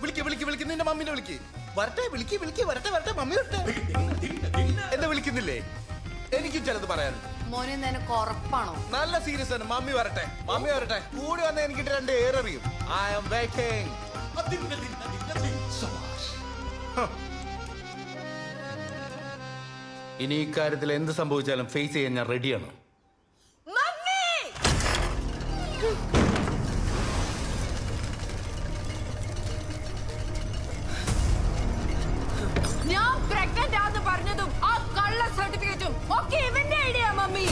വിളിക്ക് വിളിക്ക് വിളിക്ക്. നിന്റെ മമ്മിനെ വിളിക്ക്. വരട്ടെ വിളിക്ക് വിളിക്ക് വരട്ടെ വരട്ടെ മമ്മി വരട്ടെ എന്നെ വിളിക്കുന്നില്ലേ? എനിക്കും ചിലത് പറയാനുണ്ട്. മോനെ നിനക്ക് ഉറപ്പാണോ നല്ല സീരിയസ് ആണ്. മമ്മി വരട്ടെ മമ്മി വരട്ടെ. കൂടി വന്ന എനിക്ക് രണ്ട് ഏറെറിയും ഐ ആം വെയിറ്റിംഗ് ഇനി ഇക്കാര്യത്തിൽ കാര്യത്തിൽ എന്ത് സംഭവിച്ചാലും ഫേസ് ചെയ്യാൻ ഞാൻ റെഡിയാണ് ഞാൻ സർട്ടിഫിക്കറ്റും ഒക്കെ ഇവന്റെ idea mummy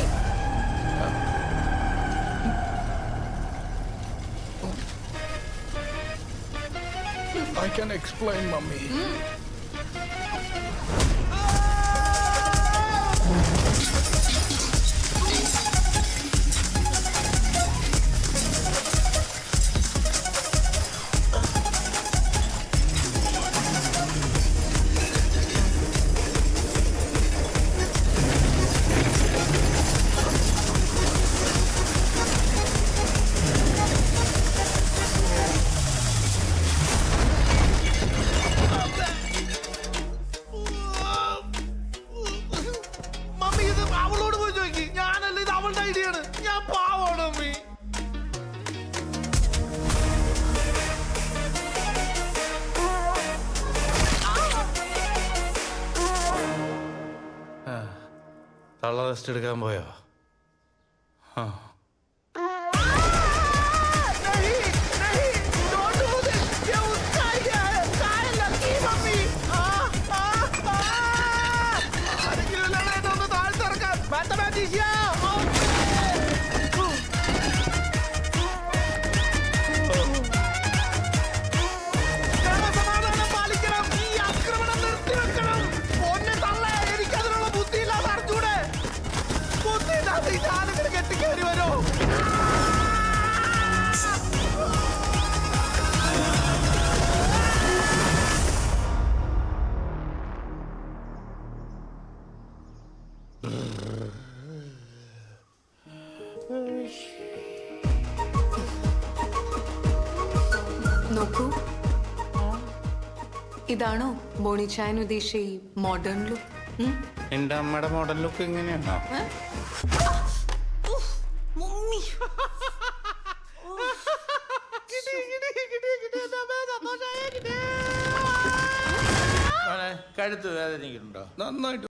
I can explain, mummy. Mummy തള്ള റെസ്റ്റ് എടുക്കാൻ പോയോ? ആ. നോക്കൂ. ഇതാണോ ബോണിച്ചായൻ ഉദ്ദേശിച്ച ഈ മോഡേൺ ലുക്ക് എന്റെ അമ്മയുടെ മോഡൽ ലുക്ക് എങ്ങനെയാണോ കഴുത്ത് വേദനിക്കുന്നുണ്ടോ? നന്നായിട്ട്